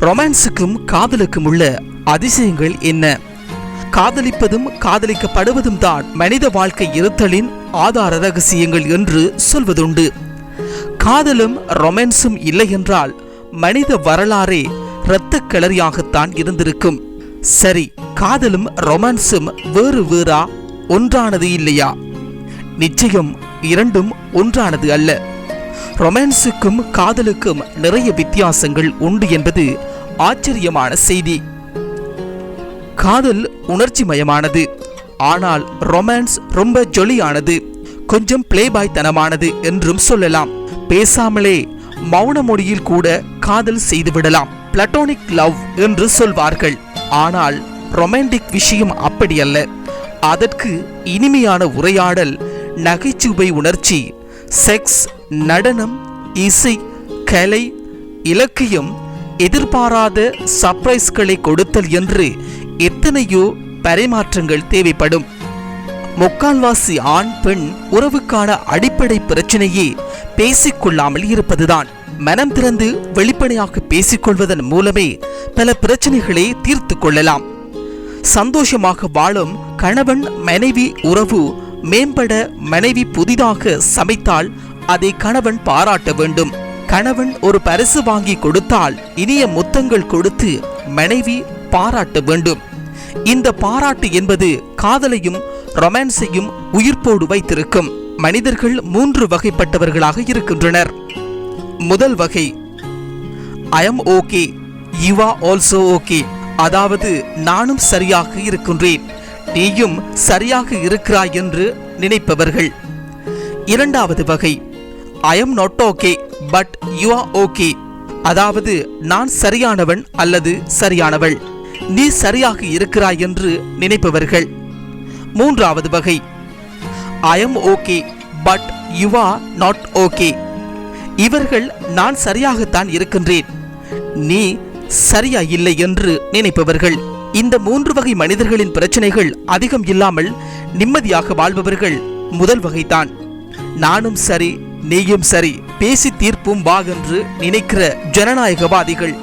ரொமான்ஸுக்கும் காதலுக்கும் உள்ள அதிசயங்கள் என்ன? காதலிப்பதும் காதலிக்கப்படுவதும் தான் மனித வாழ்க்கை இருத்தலின் ஆதார ரகசியங்கள் என்று சொல்வதுண்டு. காதலும் ரொமான்ஸும் இல்லை என்றால் மனித வரலாறே இரத்த கிளறியாகத்தான் இருந்திருக்கும். சரி காதலும் ரொமான்ஸும் வேறு வேறா? ஒன்றானது இல்லையா? நிச்சயம் இரண்டும் ஒன்றானது அல்ல. ரொமான்ஸுக்கும் காதலுக்கும் நிறைய வித்தியாசங்கள் உண்டு என்பது ஆச்சரியமான செய்தி. காதல் உணர்ச்சி மயமானது ஆனால் ரொமான்ஸ் ரொம்ப ஜொலியானது. கொஞ்சம் பிளேபாய் தனமானது என்றும் சொல்லலாம். பேசாமலே மௌன மொழியில் கூட காதல் செய்துவிடலாம் பிளட்டோனிக் லவ் என்று சொல்வார்கள். ஆனால் ரொமான்டிக் விஷயம் அப்படியல்ல. அதற்கு இனிமையான உரையாடல் நகைச்சுவை உணர்ச்சி செக்ஸ் நடனம் இசை கலை இலக்கியம் எதிர்பாராத சர்ப்ரைஸ்களை கொடுத்தல் என்று எத்தனையோ பரிமாற்றங்கள் தேவைப்படும். முக்கால்வாசி ஆண் பெண் உறவுக்கான அடிப்படை பிரச்சனையே பேசிக்கொள்ளாமல் இருப்பதுதான். மனம் திறந்து வெளிப்படையாக பேசிக்கொள்வதன் மூலமே பல பிரச்சனைகளை தீர்த்து கொள்ளலாம். சந்தோஷமாக வாழும் கணவன் மனைவி உறவு மேம்பட மனைவி புதிதாக சமைத்தால் அதை கணவன் பாராட்ட வேண்டும். கணவன் ஒரு பரிசு வாங்கி கொடுத்தால் இனிய முத்தங்கள் கொடுத்து மனைவி பாராட்ட வேண்டும். இந்த பாராட்டு என்பது காதலையும் ரொமான்ஸையும் உயிர்ப்போடு வைத்திருக்கும். மனிதர்கள் மூன்று வகைப்பட்டவர்களாக இருக்கின்றனர். முதல் வகை I am okay you are also okay அதாவது நானும் சரியாக இருக்கின்றேன். நீயும் சரியாக இருக்கிறாய் என்று நினைப்பவர்கள். இரண்டாவது வகை. I am not okay but you are okay அதாவது நான் சரியானவன் அல்லது சரியானவள். நீ சரியாக இருக்கிறாய் என்று நினைப்பவர்கள். மூன்றாவது வகை. I am okay but you are not okay இவர்கள் நான் சரியாகத்தான் இருக்கின்றேன். நீ சரியா இல்லை என்று நினைப்பவர்கள். இந்த மூன்று வகை மனிதர்களின் பிரச்சனைகள் அதிகம் இல்லாமல் நிம்மதியாக வாழ்பவர்கள் முதல் வகைதான். நானும் சரி நீயும் சரி பேசி தீர்ப்பும் வா என்று நினைக்கிற ஜனநாயகவாதிகள்.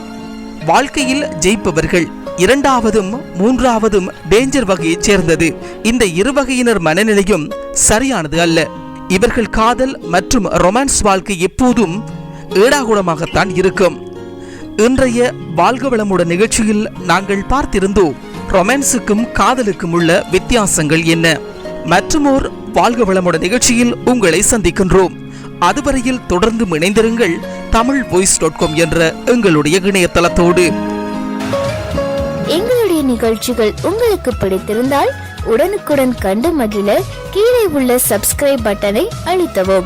வாழ்க்கையில் ஜெயிப்பவர்கள் இரண்டாவதும் மூன்றாவதும் டேஞ்சர் வகையைச் சேர்ந்தது. இந்த இரு வகையினர் மனநிலையும் சரியானது அல்ல. இவர்கள் காதல் மற்றும் ரொமான்ஸ் வாழ்க்கை எப்போதும் ஏடாகுடமாகத்தான் இருக்கும். இன்றைய வாழ்க வளமுடன் நிகழ்ச்சியில் நாங்கள் பார்த்திருந்தோம் ரொமான்ஸுக்கும் காதலுக்கும் உள்ள வித்தியாசங்கள் என்ன? மற்றுமோர் வாழ்க வளமுடன் நிகழ்ச்சியில் உங்களை சந்திக்கின்றோம். அதுவரையில் தொடர்ந்து இணைந்திருங்கள் தமிழ் வாய்ஸ் டாட் காம் என்ற எங்களுடைய இணையதளத்தோடு. எங்களுடைய நிகழ்ச்சிகள் உங்களுக்கு பிடித்திருந்தால் உடனுக்குடன் கண்டு மகிழ கீழே உள்ள சப்ஸ்கிரைப் பட்டனை அழுத்தவும்.